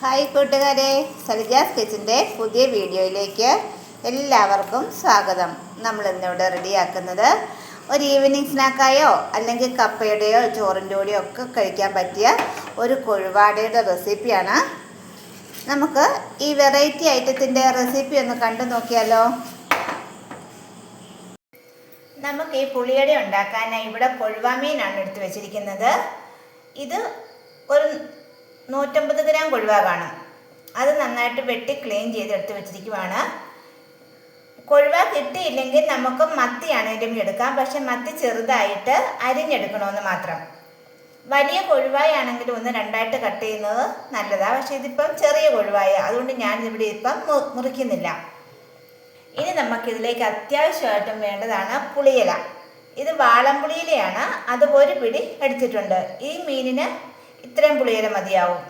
Hi കൂട്ടുകാരെ സലിജാസ് കിച്ചന്റെ പുതിയ വീഡിയോയിലേക്ക് എല്ലാവർക്കും സ്വാഗതം. നമ്മൾ ഇന്നിവിടെ റെഡിയാക്കുന്നത് ഒരു ഈവനിങ് സ്നാക്കായോ അല്ലെങ്കിൽ കപ്പയുടെയോ ചോറിന്റെ കൂടെയോ ഒക്കെ കഴിക്കാൻ പറ്റിയ ഒരു കൊഴുവാടയുടെ റെസിപ്പിയാണ് നമുക്ക് ഈ വെറൈറ്റി ഐറ്റത്തിന്റെ റെസിപ്പി ഒന്ന് കണ്ടു നോക്കിയാലോ? നമുക്ക് ഈ പുളിയട ഉണ്ടാക്കാനായി ഇവിടെ കൊഴുവാമീനാണ് എടുത്തു വെച്ചിരിക്കുന്നത്. ഇത് ഒരു നൂറ്റമ്പത് ഗ്രാം കൊഴുവാകാണ് കാണും അത് നന്നായിട്ട് വെട്ടി ക്ലീൻ ചെയ്ത് എടുത്ത് വെച്ചിരിക്കുവാണ്. കൊഴുവ കിട്ടിയില്ലെങ്കിൽ നമുക്ക് മത്തിയാണ് എടുക്കാം. പക്ഷെ മത്തി ചെറുതായിട്ട് അരിഞ്ഞെടുക്കണമെന്ന് മാത്രം. വലിയ കൊഴുവായാണെങ്കിൽ ഒന്ന് രണ്ടായിട്ട് കട്ട് ചെയ്യുന്നത് നല്ലതാണ് പക്ഷെ ഇതിപ്പം ചെറിയ കൊഴുവായ. അതുകൊണ്ട് ഞാൻ ഇവിടെ ഇപ്പം മുറിക്കുന്നില്ല. ഇനി നമുക്കിതിലേക്ക് അത്യാവശ്യമായിട്ടും വേണ്ടതാണ് പുളിയില. ഇത് വാളംപുളിയിലയാണ്. അത് ഒരു പിടി എടുത്തിട്ടുണ്ട്. ഈ മീനിന് ഇത്രയും പുളിയില മതിയാവും.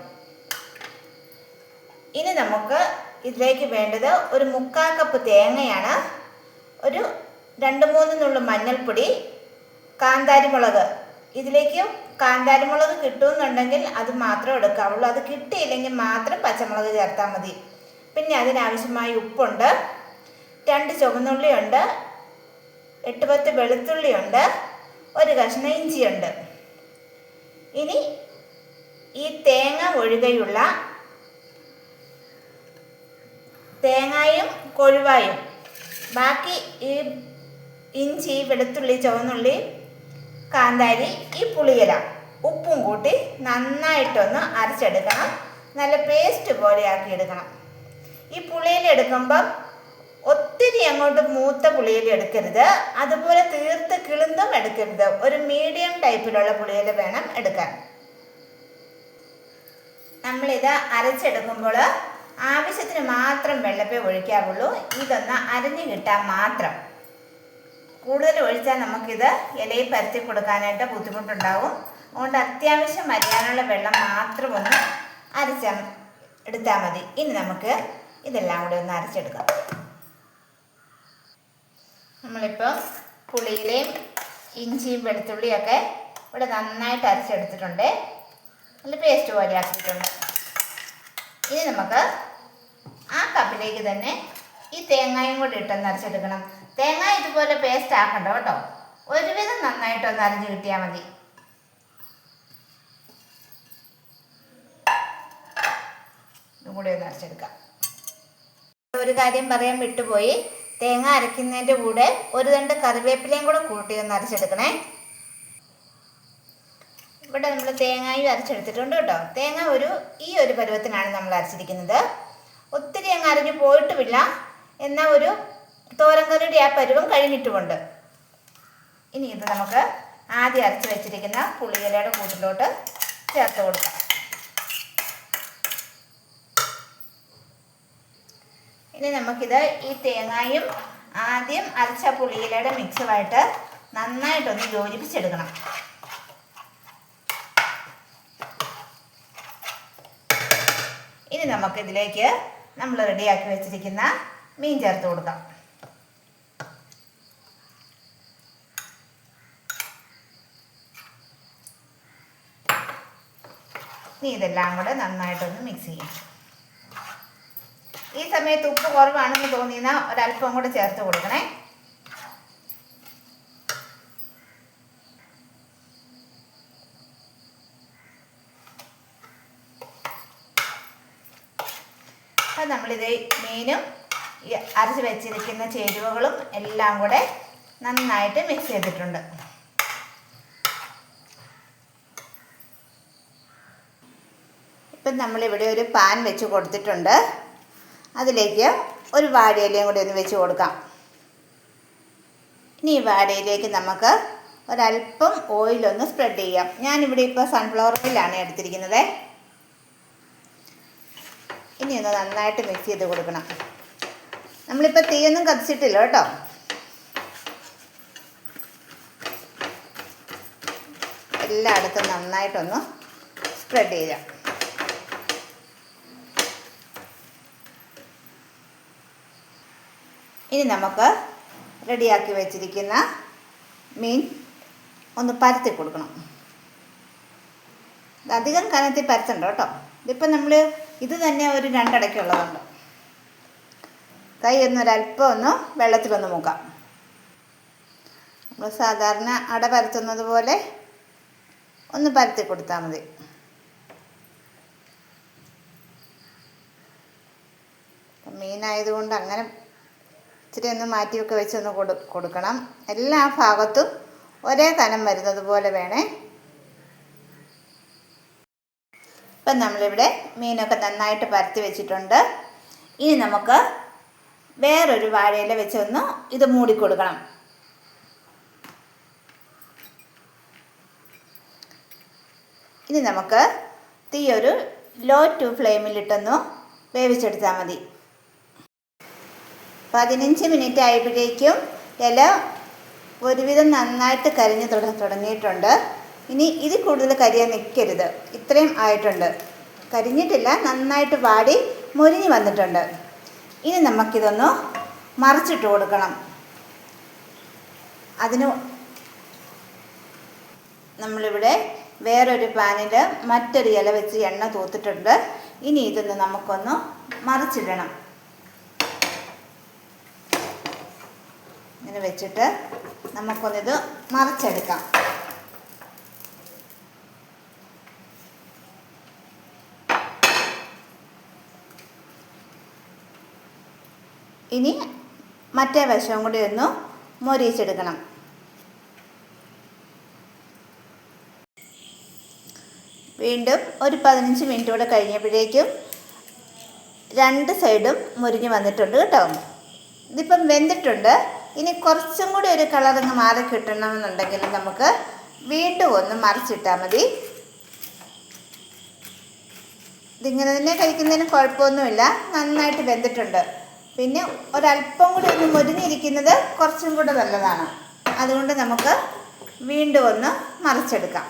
ഇനി നമുക്ക് ഇതിലേക്ക് വേണ്ടത് ഒരു മുക്കാൽ കപ്പ് തേങ്ങയാണ് ഒരു രണ്ട് മൂന്ന് നുള്ളു മഞ്ഞൾപ്പൊടി കാന്താരിമുളക്. ഇതിലേക്ക് കാന്താരിമുളക് കിട്ടുമെന്നുണ്ടെങ്കിൽ അത് മാത്രം എടുക്കാവുള്ളൂ. അത് കിട്ടിയില്ലെങ്കിൽ മാത്രം പച്ചമുളക് ചേർത്താൽ മതി. പിന്നെ അതിനാവശ്യമായ ഉപ്പുണ്ട് രണ്ട് ചുവന്നുള്ളിയുണ്ട് എട്ട് പത്ത് വെളുത്തുള്ളിയുണ്ട് ഒരു കഷ്ണം ഇഞ്ചിയുണ്ട്. ഇനി ഈ തേങ്ങ ഒഴികെയുള്ള തേങ്ങായും കൊഴുവായും. ബാക്കി ഈ ഇഞ്ചി വെളുത്തുള്ളി ചുവന്നുള്ളി കാന്താരി ഈ പുളിയില ഉപ്പും കൂട്ടി നന്നായിട്ടൊന്ന് അരച്ചെടുക്കണം. നല്ല പേസ്റ്റ് പോലെ ആക്കി എടുക്കണം. ഈ പുളിയില എടുക്കുമ്പം ഒത്തിരി അങ്ങോട്ട് മൂത്ത പുളിയില എടുക്കരുത്. അതുപോലെ തീർത്ത് കിളുന്തും എടുക്കരുത്. ഒരു മീഡിയം ടൈപ്പിലുള്ള പുളിയില വേണം എടുക്കാൻ. നമ്മളിത് അരച്ചെടുക്കുമ്പോൾ ആവശ്യത്തിന് മാത്രം വെള്ളപ്പേ ഒഴിക്കാവുള്ളൂ ഇതൊന്ന് അരിഞ്ഞു കിട്ടാൻ മാത്രം. കൂടുതൽ ഒഴിച്ചാൽ നമുക്കിത് ഇലയിൽ പരത്തി കൊടുക്കാനായിട്ട് ബുദ്ധിമുട്ടുണ്ടാവും. അതുകൊണ്ട് അത്യാവശ്യം അരിയാനുള്ള വെള്ളം മാത്രം ഒന്ന് അരച്ച എടുത്താൽ മതി. ഇനി നമുക്ക് ഇതെല്ലാം കൂടി ഒന്ന് അരച്ചെടുക്കാം. നമ്മളിപ്പോൾ പുളിയിലയും ഇഞ്ചിയും വെളുത്തുള്ളിയൊക്കെ ഇവിടെ നന്നായിട്ട് അരച്ചെടുത്തിട്ടുണ്ട്. നല്ല പേസ്റ്റ് പോലെ ആക്കിയിട്ടുണ്ട്. ഇനി നമുക്ക് ആ കപ്പിലേക്ക് തന്നെ ഈ തേങ്ങയും കൂടി ഇട്ടൊന്ന് അരച്ചെടുക്കണം. തേങ്ങ ഇതുപോലെ പേസ്റ്റ് ആക്കണ്ട കേട്ടോ. ഒരുവിധം നന്നായിട്ടൊന്ന് അരഞ്ഞ് കിട്ടിയാൽ മതി. ഇതും കൂടി ഒന്ന് അരച്ചെടുക്കാം. ഒരു കാര്യം പറയാൻ വിട്ടുപോയി. തേങ്ങ അരയ്ക്കുന്നതിന്റെ കൂടെ ഒരു രണ്ട് കറിവേപ്പിലയും കൂടെ കൂട്ടി ഒന്ന് അരച്ചെടുക്കണേ. ഇവിടെ നമ്മൾ തേങ്ങയും അരച്ചെടുത്തിട്ടുണ്ട് കേട്ടോ. തേങ്ങ ഒരു ഈ ഒരു പരുവത്തിനാണ് നമ്മൾ അരച്ചിരിക്കുന്നത്. ഒത്തിരി അങ്ങ് അരഞ്ഞു പോയിട്ടുമില്ല. എന്നാൽ ഒരു തോരങ്കറിയുടെ ആ പരുവം കഴിഞ്ഞിട്ടുമുണ്ട്. ഇനി ഇത് നമുക്ക് ആദ്യം അരച്ച് വെച്ചിരിക്കുന്ന പുളിയിലയുടെ കൂട്ടിലോട്ട് ചേർത്ത് കൊടുക്കാം. ഇനി നമുക്കിത് ഈ തേങ്ങായും ആദ്യം അരച്ച പുളിയിലയുടെ മിക്സുമായിട്ട് നന്നായിട്ടൊന്ന് യോജിപ്പിച്ചെടുക്കണം. ഇനി നമുക്ക് ഇതിലേക്ക് നമ്മൾ റെഡിയാക്കി വെച്ചിരിക്കുന്ന മീൻ ചേർത്ത് കൊടുക്കാം. ഇനി ഇതെല്ലാം കൂടെ നന്നായിട്ടൊന്ന് മിക്സ് ചെയ്യാം. ഈ സമയത്ത് ഉപ്പ് കുറവാണെന്ന് തോന്നിയെന്നാൽ ഒരല്പം കൂടെ ചേർത്ത് കൊടുക്കണേ. അപ്പം നമ്മളിത് മീനും അരച്ച് വെച്ചിരിക്കുന്ന ചേരുവകളും എല്ലാം കൂടെ നന്നായിട്ട് മിക്സ് ചെയ്തിട്ടുണ്ട്. ഇപ്പം നമ്മളിവിടെ ഒരു പാൻ വെച്ച് കൊടുത്തിട്ടുണ്ട്. അതിലേക്ക് ഒരു വാഴയിലയും കൂടി ഒന്ന് വെച്ച് കൊടുക്കാം. ഇനി ഈ വാഴയിലേക്ക് നമുക്ക് ഒരല്പം ഓയിലൊന്ന് സ്പ്രെഡ് ചെയ്യാം. ഞാനിവിടെ ഇപ്പോൾ സൺഫ്ലവർ ഓയിലാണ് എടുത്തിരിക്കുന്നത്. ഇനി ഒന്ന് നന്നായിട്ട് മിക്സ് ചെയ്ത് കൊടുക്കണം. നമ്മളിപ്പോൾ തീയൊന്നും കത്തിച്ചിട്ടില്ല കേട്ടോ. എല്ലായിടത്തും നന്നായിട്ടൊന്ന് സ്പ്രെഡ് ചെയ്യാം ഇനി നമുക്ക് റെഡിയാക്കി വെച്ചിരിക്കുന്ന മീൻ ഒന്ന് പരത്തി കൊടുക്കണം. അധികം കനത്തിൽ പരത്തണ്ട കേട്ടോ. ഇതിപ്പം നമ്മൾ ഇത് തന്നെ ഒരു രണ്ടടയ്ക്കുള്ളതുണ്ട് തൈ ഒന്നൊരല്പം ഒന്ന് വെള്ളത്തിലൊന്ന് മുക്കാം. നമ്മൾ സാധാരണ അട പരത്തുന്നത് പോലെ ഒന്ന് പരത്തി കൊടുത്താൽ മതി. മീനായതുകൊണ്ട് അങ്ങനെ ഇച്ചിരി ഒന്ന് മാറ്റിയൊക്കെ വെച്ചൊന്ന് കൊടു കൊടുക്കണം. എല്ലാ ഭാഗത്തും ഒരേ തനം വരുന്നത് പോലെ വേണേ ഇപ്പം നമ്മളിവിടെ മീനൊക്കെ നന്നായിട്ട് പരത്തി വെച്ചിട്ടുണ്ട്. ഇനി നമുക്ക് വേറൊരു വാഴയില വെച്ചൊന്ന് ഇത് മൂടിക്കൊടുക്കണം ഇനി നമുക്ക് തീ ഒരു ലോ ടു ഫ്ലെയിമിലിട്ടൊന്ന് വേവിച്ചെടുത്താൽ മതി. പതിനഞ്ച് മിനിറ്റ് ആയപ്പോഴേക്കും ഇല ഒരുവിധം നന്നായിട്ട് കരിഞ്ഞ് തുട തുടങ്ങിയിട്ടുണ്ട്. ഇനി ഇത് കൂടുതൽ കരിയാൻ നിൽക്കരുത് ഇത്രയും ആയിട്ടുണ്ട്. കരിഞ്ഞിട്ടില്ല നന്നായിട്ട് വാടി മുരിഞ്ഞ് വന്നിട്ടുണ്ട്. ഇനി നമുക്കിതൊന്ന് മറിച്ചിട്ട് കൊടുക്കണം. അതിന് നമ്മളിവിടെ വേറൊരു പാനിൽ മറ്റൊരു ഇല വെച്ച് എണ്ണ തൂത്തിട്ടുണ്ട്. ഇനി ഇതൊന്ന് നമുക്കൊന്ന് മറിച്ചിടണം. ഇങ്ങനെ വെച്ചിട്ട് നമുക്കൊന്നിത് മറിച്ചെടുക്കാം. ഇനി മറ്റേ വശവും കൂടി ഒന്ന് മൊരിയിച്ചെടുക്കണം വീണ്ടും ഒരു പതിനഞ്ച് മിനിറ്റ് കൂടെ കഴിഞ്ഞപ്പോഴേക്കും രണ്ട് സൈഡും മുരിഞ്ഞ് വന്നിട്ടുണ്ട് കേട്ടോ. ഇതിപ്പം വെന്തിട്ടുണ്ട്. ഇനി കുറച്ചും കൂടി ഒരു കളറിങ് മാറി കിട്ടണമെന്നുണ്ടെങ്കിൽ നമുക്ക് വീണ്ടും ഒന്ന് മറിച്ചിട്ടാൽ മതി. ഇതിങ്ങനെ തന്നെ കഴിക്കുന്നതിന് കുഴപ്പമൊന്നുമില്ല. നന്നായിട്ട് വെന്തിട്ടുണ്ട്. പിന്നെ ഒരല്പം കൂടി ഒന്ന് മുരിഞ്ഞിരിക്കുന്നത് കുറച്ചും കൂടെ നല്ലതാണ്. അതുകൊണ്ട് നമുക്ക് വീണ്ടും ഒന്ന് മറിച്ചെടുക്കാം.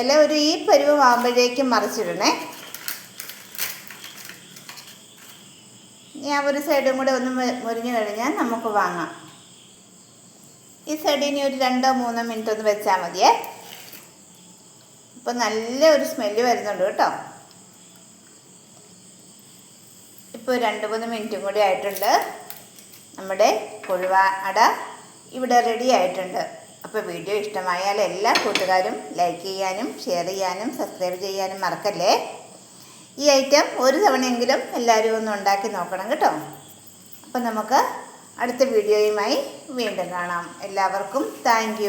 ഇല ഒരു ഈ പരുവമാകുമ്പോഴേക്കും മറിച്ചിടണേ. ഞാൻ ഒരു സൈഡും കൂടെ ഒന്ന് മുരിഞ്ഞു കഴിഞ്ഞാൽ നമുക്ക് വാങ്ങാം. ഈ സൈഡ് ഇനി ഒരു രണ്ടോ മൂന്നോ മിനിറ്റ് ഒന്ന് വെച്ചാൽ മതിയേ. ഇപ്പം നല്ല ഒരു സ്മെല്ല് വരുന്നുണ്ട് കേട്ടോ. ഇപ്പോൾ രണ്ട് മൂന്ന് മിനിറ്റും കൂടി ആയിട്ടുണ്ട്. നമ്മുടെ കൊഴുവ അട ഇവിടെ റെഡി ആയിട്ടുണ്ട്. അപ്പോൾ വീഡിയോ ഇഷ്ടമായാൽ എല്ലാ കൂട്ടുകാരും ലൈക്ക് ചെയ്യാനും ഷെയർ ചെയ്യാനും സബ്സ്ക്രൈബ് ചെയ്യാനും മറക്കല്ലേ? ഈ ഐറ്റം ഒരു തവണയെങ്കിലും എല്ലാവരും ഒന്ന് ഉണ്ടാക്കി നോക്കണം കേട്ടോ. അപ്പം നമുക്ക് അടുത്ത വീഡിയോയുമായി വീണ്ടും കാണാം. എല്ലാവർക്കും താങ്ക്